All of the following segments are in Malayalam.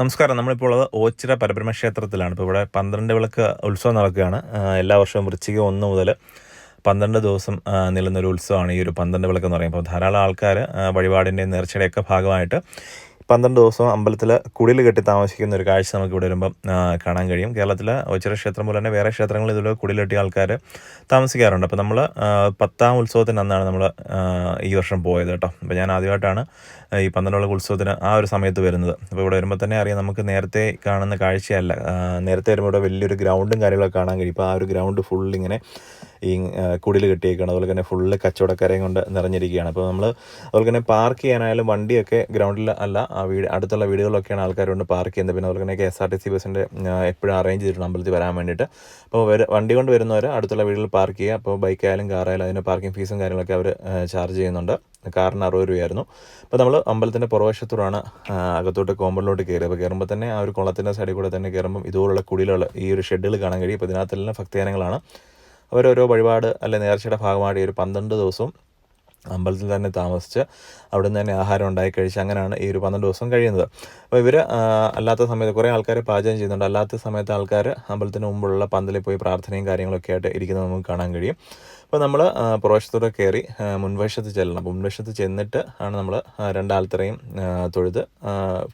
നമസ്കാരം. നമ്മളിപ്പോൾ ഉള്ളത് ഓച്ചിറ പരബ്രഹ്മ ക്ഷേത്രത്തിലാണ് ഇപ്പോൾ ഇവിടെ പന്ത്രണ്ട് വിളക്ക് ഉത്സവം നടക്കുകയാണ്. എല്ലാ വർഷവും വൃശ്ചിക ഒന്ന് മുതൽ പന്ത്രണ്ട് ദിവസം നിലനിന്നൊരു ഉത്സവമാണ് ഈ ഒരു പന്ത്രണ്ട് വിളക്ക് എന്ന് പറയുമ്പോൾ ധാരാളം ആൾക്കാർ വഴിപാടിന്റെ നേർച്ചയുടെയൊക്കെ ഭാഗമായിട്ട് പന്ത്രണ്ട് ദിവസവും അമ്പലത്തിൽ കുടിൽ കെട്ടി താമസിക്കുന്ന ഒരു കാഴ്ച നമുക്ക് ഇവിടെ വരുമ്പം കാണാൻ കഴിയും. കേരളത്തിലെ ഒച്ചിറ ക്ഷേത്രം പോലെ തന്നെ വേറെ ക്ഷേത്രങ്ങളിൽ ഇതുപോലെ കുടിൽ കെട്ടിയ ആൾക്കാർ താമസിക്കാറുണ്ട്. അപ്പോൾ നമ്മൾ പത്താം ഉത്സവത്തിന് അന്നാണ് നമ്മൾ ഈ വർഷം പോയത് കേട്ടോ. അപ്പോൾ ഞാൻ ആദ്യമായിട്ടാണ് ഈ പന്ത്രണ്ടോളം ഉത്സവത്തിന് ആ ഒരു സമയത്ത് വരുന്നത്. അപ്പോൾ ഇവിടെ വരുമ്പോൾ തന്നെ അറിയാം നമുക്ക് നേരത്തെ കാണുന്ന കാഴ്ചയല്ല. നേരത്തെ വരുമ്പോൾ ഇവിടെ വലിയൊരു ഗ്രൗണ്ടും കാര്യങ്ങളൊക്കെ കാണാൻ കഴിയും. ഇപ്പോൾ ആ ഒരു ഗ്രൗണ്ട് ഫുൾ ഇങ്ങനെ ഈ കുടിൽ കെട്ടിയേക്കാണ്. അതുപോലെ തന്നെ ഫുള്ള് കച്ചവടക്കാരെയും കൊണ്ട് നിറഞ്ഞിരിക്കുകയാണ്. അപ്പോൾ നമ്മൾ അതുപോലെ തന്നെ പാർക്ക് ചെയ്യാനായാലും വണ്ടിയൊക്കെ ഗ്രൗണ്ടിൽ അല്ല ആ വീട് അടുത്തുള്ള വീടുകളിലൊക്കെയാണ് ആൾക്കാരുണ്ട് പാർക്ക് ചെയ്യുന്നത്. പിന്നെ അതുപോലെ തന്നെ K S R T C ബസ്സിന്റെ എപ്പോഴും അറേഞ്ച് ചെയ്തിട്ടുണ്ട് അമ്പലത്തിൽ വരാൻ വേണ്ടിയിട്ട്. അപ്പോൾ വണ്ടി കൊണ്ട് വരുന്നവർ അടുത്തുള്ള വീടുകളിൽ പാർക്ക് ചെയ്യുക. അപ്പോൾ ബൈക്കായാലും കാറായാലും അതിന് പാർക്കിംഗ് ഫീസും കാര്യങ്ങളൊക്കെ അവർ ചാർജ് ചെയ്യുന്നുണ്ട്. കാറിന് അറുപത് രൂപയായിരുന്നു. അപ്പോൾ നമ്മൾ അമ്പലത്തിന്റെ പുറവശത്തൂടാണ് അകത്തോട്ട് കോമ്പൗണ്ടിലോട്ട് കയറി അപ്പോൾ കയറുമ്പോൾ തന്നെ ആ ഒരു കുളത്തിന്റെ സൈഡിൽ കൂടെ തന്നെ കയറുമ്പം ഇതുപോലുള്ള കുടിലുകൾ ഈ ഒരു ഷെഡുകൾ കാണാൻ കഴിയും. അപ്പോൾ ഇതിനകത്തെല്ലാം ഭക്തജനങ്ങളാണ്. അവരോരോ വഴിപാട് അല്ലെ നേർച്ചയുടെ ഭാഗമായിട്ട് ഒരു പന്ത്രണ്ട് ദിവസവും അമ്പലത്തിൽ തന്നെ താമസിച്ച് അവിടെ നിന്ന് തന്നെ ആഹാരം ഉണ്ടാക്കി കഴിച്ച് അങ്ങനെയാണ് ഈ ഒരു പന്ത്രണ്ട് ദിവസം കഴിയുന്നത്. അപ്പോൾ ഇവർ അല്ലാത്ത സമയത്ത് കുറേ ആൾക്കാർ പാചകം ചെയ്യുന്നുണ്ട്. അല്ലാത്ത സമയത്ത് ആൾക്കാർ അമ്പലത്തിന് മുമ്പുള്ള പന്തലിൽ പോയി പ്രാർത്ഥനയും കാര്യങ്ങളൊക്കെ ആയിട്ട് ഇരിക്കുന്നത് നമുക്ക് കാണാൻ കഴിയും. അപ്പോൾ നമ്മൾ പുറവശത്തൂടെ കയറി മുൻവശത്ത് ചെല്ലണം. അപ്പോൾ മുൻവശത്ത് ചെന്നിട്ട് ആണ് നമ്മൾ രണ്ടാൾത്തറയും ആ, തൊഴുത്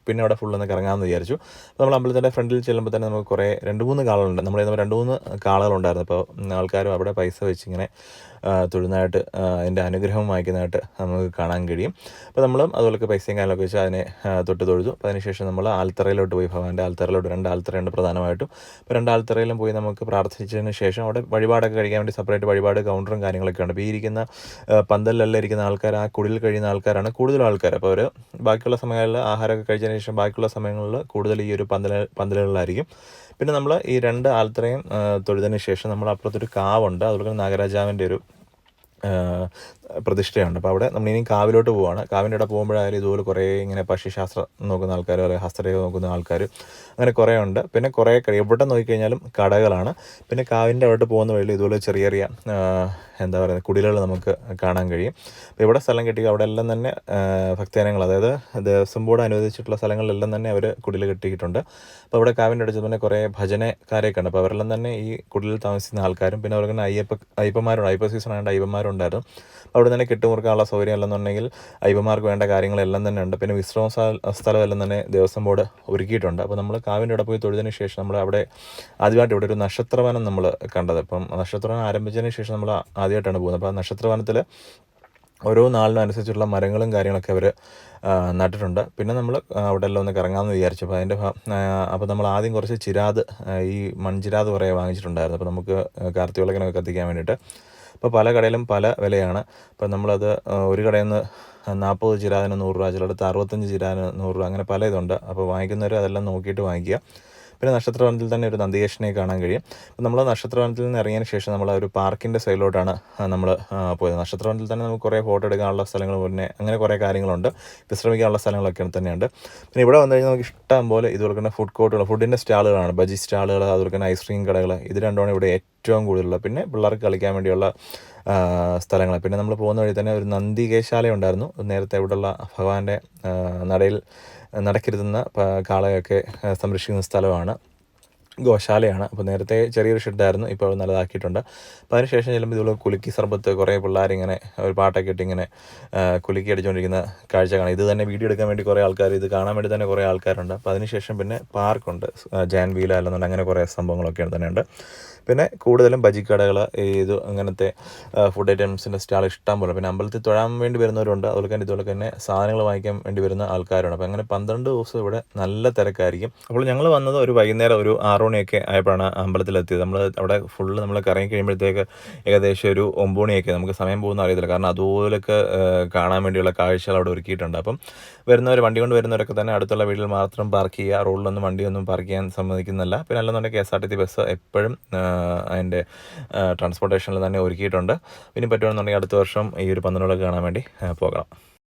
പിന്നെ അവിടെ ഫുള്ളൊന്ന് കറങ്ങാമെന്ന് വിചാരിച്ചു. അപ്പോൾ നമ്മൾ അമ്പലത്തിന്റെ ഫ്രണ്ടിൽ ചെല്ലുമ്പോൾ തന്നെ നമുക്ക് കുറേ രണ്ട് മൂന്ന് കാളുകളുണ്ട്. നമ്മൾ രണ്ട് മൂന്ന് കാളുകളുണ്ടായിരുന്നു. അപ്പോൾ ആൾക്കാരും അവിടെ പൈസ വെച്ച് ഇങ്ങനെ തൊഴുന്നതായിട്ട് അതിന്റെ അനുഗ്രഹം വാങ്ങിക്കുന്നതായിട്ട് നമുക്ക് കാണാൻ കഴിയും. അപ്പോൾ നമ്മളും അതുപോലെ പൈസയും കാര്യങ്ങളൊക്കെ വെച്ച് അതിനെ തൊട്ട് തൊഴുതു. അപ്പോൾ അതിനുശേഷം നമ്മൾ ആൽത്തറയിലോട്ട് പോയി. ഭഗവാന്റെ ആൽത്തറയിലോട്ട്. രണ്ട് ആൽത്തറയുണ്ട് പ്രധാനമായിട്ടും. അപ്പോൾ രണ്ട് ആൽത്തറയിലും പോയി നമുക്ക് പ്രാർത്ഥിച്ചതിന് ശേഷം അവിടെ വഴിപാടൊക്കെ കഴിക്കാൻ വേണ്ടി സെപ്പറേറ്റ് വഴിപാട് കൗണ്ടറും കാര്യങ്ങളൊക്കെ കാര്യങ്ങളൊക്കെയാണ് അപ്പോൾ ഈ ഇരിക്കുന്ന പന്തലിലെല്ലാം ഇരിക്കുന്ന ആൾക്കാർ ആ കുടിൽ കഴിയുന്ന ആൾക്കാരാണ് കൂടുതൽ ആൾക്കാർ. അപ്പോൾ അവർ ബാക്കിയുള്ള സമയങ്ങളിൽ ആഹാരമൊക്കെ കഴിച്ചതിന് ശേഷം ബാക്കിയുള്ള സമയങ്ങളിൽ കൂടുതൽ ഈ ഒരു പന്തല പന്തലുകളിലായിരിക്കും. പിന്നെ നമ്മൾ ഈ രണ്ട് ആൽത്തറയും ആ, തൊഴുതിന് ശേഷം നമ്മൾ അപ്പുറത്തൊരു കാവുണ്ട്. അതുപോലെ തന്നെ നാഗരാജാവിന്റെ ഒരു പ്രതിഷ്ഠയുണ്ട്. അപ്പോൾ അവിടെ നമ്മൾ ഇനി കാവിലോട്ട് പോവാണ്. കാവിന്റെ അവിടെ പോകുമ്പോഴായാലും ഇതുപോലെ കുറേ ഇങ്ങനെ പക്ഷിശാസ്ത്രം നോക്കുന്ന ആൾക്കാർ അല്ലെങ്കിൽ ഹസ്തരേഖ നോക്കുന്ന ആൾക്കാർ അങ്ങനെ കുറേ ഉണ്ട്. പിന്നെ കുറേ എവിടെ നോക്കിക്കഴിഞ്ഞാലും കടകളാണ്. പിന്നെ കാവിന്റെ അവിടെ പോകുന്ന വഴിയിൽ ഇതുപോലെ ചെറിയ ചെറിയ എന്താ പറയുക കുടിലുകൾ നമുക്ക് കാണാൻ കഴിയും. അപ്പോൾ ഇവിടെ സ്ഥലം കിട്ടി അവിടെ എല്ലാം തന്നെ ഭക്തജനങ്ങൾ അതായത് ദേവസ്വം ബോർഡ് അനുവദിച്ചിട്ടുള്ള സ്ഥലങ്ങളിലെല്ലാം തന്നെ അവർ കുടിൽ കെട്ടിയിട്ടുണ്ട്. അപ്പോൾ ഇവിടെ കാവിന്റെ അടുത്ത് തന്നെ കുറേ ഭജനക്കാരെയൊക്കെ ഉണ്ട്. അപ്പോൾ അവരെല്ലാം തന്നെ ഈ കുടിലിൽ താമസിക്കുന്ന ആൾക്കാരും പിന്നെ അവർക്ക് തന്നെ അയ്യപ്പ അയ്യപ്പന്മാരുണ്ട്. അയ്യപ്പ സീസൺ ആയതുകൊണ്ട് അയ്യപ്പന്മാരുണ്ടായിരുന്നു. അവിടെ തന്നെ കെട്ടുമുറുക്കാനുള്ള സൗകര്യം അല്ലെന്നുണ്ടെങ്കിൽ അയ്യപ്പന്മാർക്ക് വേണ്ട കാര്യങ്ങളെല്ലാം തന്നെ ഉണ്ട്. പിന്നെ വിശ്രമ സ്ഥ- സ്ഥലമെല്ലാം തന്നെ ദേവസ്വം ബോർഡ് ഒരുക്കിയിട്ടുണ്ട്. അപ്പോൾ നമ്മൾ കാവിന്റെ അവിടെ പോയി തൊഴുതിന് ശേഷം നമ്മൾ അവിടെ ആദ്യമായിട്ട് ഇവിടെ ഒരു നക്ഷത്രവനം നമ്മൾ കണ്ടത്. അപ്പം നക്ഷത്രവനം ആരംഭിച്ചതിന് ശേഷം നമ്മൾ ആദ്യമായിട്ടാണ് പോകുന്നത്. അപ്പോൾ ആ നക്ഷത്രവനത്തിൽ ഓരോ നാളിനും അനുസരിച്ചുള്ള മരങ്ങളും കാര്യങ്ങളൊക്കെ അവർ നട്ടിട്ടുണ്ട്. പിന്നെ നമ്മൾ അവിടെ എല്ലാം ഒന്ന് കറങ്ങാമെന്ന് വിചാരിച്ചു. അപ്പോൾ അതിന്റെ അപ്പോൾ നമ്മൾ ആദ്യം കുറച്ച് ചിരാത് ഈ മൺചിരാത് കുറേ വാങ്ങിച്ചിട്ടുണ്ടായിരുന്നു. അപ്പോൾ നമുക്ക് കാർത്തികളൊക്കെ കത്തിക്കാൻ വേണ്ടിയിട്ട്. അപ്പോൾ പല കടയിലും പല വിലയാണ്. അപ്പോൾ നമ്മളത് ഒരു കടയിൽ നിന്ന് നാൽപ്പത് ചിരാതിന് നൂറ് രൂപ ചിലടത്ത് അറുപത്തഞ്ച് ചിരാതിന് നൂറ് രൂപ അങ്ങനെ പല ഇതുണ്ട്. അപ്പോൾ വാങ്ങിക്കുന്നവർ അതെല്ലാം നോക്കിയിട്ട് വാങ്ങിക്കുക. പിന്നെ നക്ഷത്രവനത്തിൽ തന്നെ ഒരു നന്ദികേശനെ കാണാൻ കഴിയും. അപ്പോൾ നമ്മൾ നക്ഷത്രവനത്തിൽ നിന്ന് ഇറങ്ങിയതിന് ശേഷം നമ്മൾ ഒരു പാർക്കിന്റെ സൈഡിലോട്ടാണ് നമ്മൾ പോയത്. നക്ഷത്രവനത്തിൽ തന്നെ നമുക്ക് കുറേ ഫോട്ടോ എടുക്കാനുള്ള സ്ഥലങ്ങൾ പിന്നെ അങ്ങനെ കുറേ കാര്യങ്ങളുണ്ട്. വിശ്രമിക്കാനുള്ള സ്ഥലങ്ങളൊക്കെ തന്നെയുണ്ട്. പിന്നെ ഇവിടെ വന്നു കഴിഞ്ഞാൽ നമുക്ക് ഇഷ്ടം പോലെ ഇതുപോലെ ഫുഡ് കോർട്ടുകൾ ഫുഡിന്റെ സ്റ്റാളുകളാണ്. ബജി സ്റ്റാളുകൾ അതുപോലെ തന്നെ ഐസ്ക്രീം കടകൾ ഇത് രണ്ടുമാണ് ഇവിടെ ഏറ്റവും കൂടുതലുള്ളത് പിന്നെ പിള്ളേർക്ക് കളിക്കാൻ വേണ്ടിയുള്ള സ്ഥലങ്ങൾ പിന്നെ നമ്മൾ പോകുന്ന വഴി തന്നെ ഒരു നന്ദികേശാല ഉണ്ടായിരുന്നു നേരത്തെ ഇവിടെയുള്ള ഭഗവാന്റെ നടയിൽ നടക്കരുതുന്ന കാളയൊക്കെ സംരക്ഷിക്കുന്ന സ്ഥലമാണ്. ഗോശാലയാണ്. അപ്പോൾ നേരത്തെ ചെറിയൊരു ഷെഡായിരുന്നു. ഇപ്പോൾ നല്ലതാക്കിയിട്ടുണ്ട്. അപ്പോൾ അതിനുശേഷം ചെല്ലുമ്പോൾ ഇതുപോലെ കുലുക്കി സർബത്ത് കുറേ പിള്ളേരിങ്ങനെ ഒരു പാട്ടൊക്കെ ഇട്ട് ഇങ്ങനെ കുലുക്കി അടിച്ചുകൊണ്ടിരിക്കുന്ന കാഴ്ച കാണാം. ഇത് തന്നെ വീഡിയോ എടുക്കാൻ വേണ്ടി കുറേ ആൾക്കാർ ഇത് കാണാൻ വേണ്ടി തന്നെ കുറേ ആൾക്കാരുണ്ട്. അപ്പോൾ അതിനുശേഷം പിന്നെ പാർക്കുണ്ട്. ജാൻ അല്ലെന്നുണ്ട് അങ്ങനെ കുറേ സംഭവങ്ങളൊക്കെയാണ് തന്നെയുണ്ട് പിന്നെ കൂടുതലും ബജിക്കടകൾ ഏത് അങ്ങനത്തെ ഫുഡ് ഐറ്റംസിന്റെ സ്റ്റാൾ ഇഷ്ടം പോലെ. പിന്നെ അമ്പലത്തിൽ തൊഴാൻ വേണ്ടി വരുന്നവരുണ്ട്. അതുപോലെ തന്നെ ഇതുപോലെ തന്നെ സാധനങ്ങൾ വാങ്ങിക്കാൻ വേണ്ടി വരുന്ന ആൾക്കാരുണ്ട്. അപ്പോൾ അങ്ങനെ പന്ത്രണ്ട് ദിവസം ഇവിടെ നല്ല തിരക്കായിരിക്കും. അപ്പോൾ ഞങ്ങൾ വന്നത് ഒരു വൈകുന്നേരം ഒരു ആറു മണിയൊക്കെ ആയപ്പോഴാണ് അമ്പലത്തിലെത്തിയത്. നമ്മൾ അവിടെ ഫുള്ള് നമ്മൾ കറങ്ങി കഴിയുമ്പോഴത്തേക്ക് ഏകദേശം ഒരു ഒമ്പണിയൊക്കെ നമുക്ക് സമയം പോകുന്ന അറിയത്തില്ല. കാരണം അതുപോലൊക്കെ കാണാൻ വേണ്ടിയുള്ള കാഴ്ചകൾ അവിടെ ഒരുക്കിയിട്ടുണ്ട്. അപ്പം വരുന്നവർ വണ്ടി കൊണ്ട് വരുന്നവരൊക്കെ തന്നെ അടുത്തുള്ള വീട്ടിൽ മാത്രം പാർക്ക് ചെയ്യുക. റോഡിലൊന്നും വണ്ടിയൊന്നും പാർക്ക് ചെയ്യാൻ സമ്മതിക്കുന്നില്ല. പിന്നെ അല്ലെന്നുണ്ടെങ്കിൽ K S R T C bus എപ്പോഴും അതിന്റെ ട്രാൻസ്പോർട്ടേഷനിൽ തന്നെ ഒരുക്കിയിട്ടുണ്ട്. ഇനി പറ്റുകയാണെന്നുണ്ടെങ്കിൽ അടുത്ത വർഷം ഈ ഒരു പന്തലോളൊക്കെ കാണാൻ വേണ്ടി ആ, പോകാം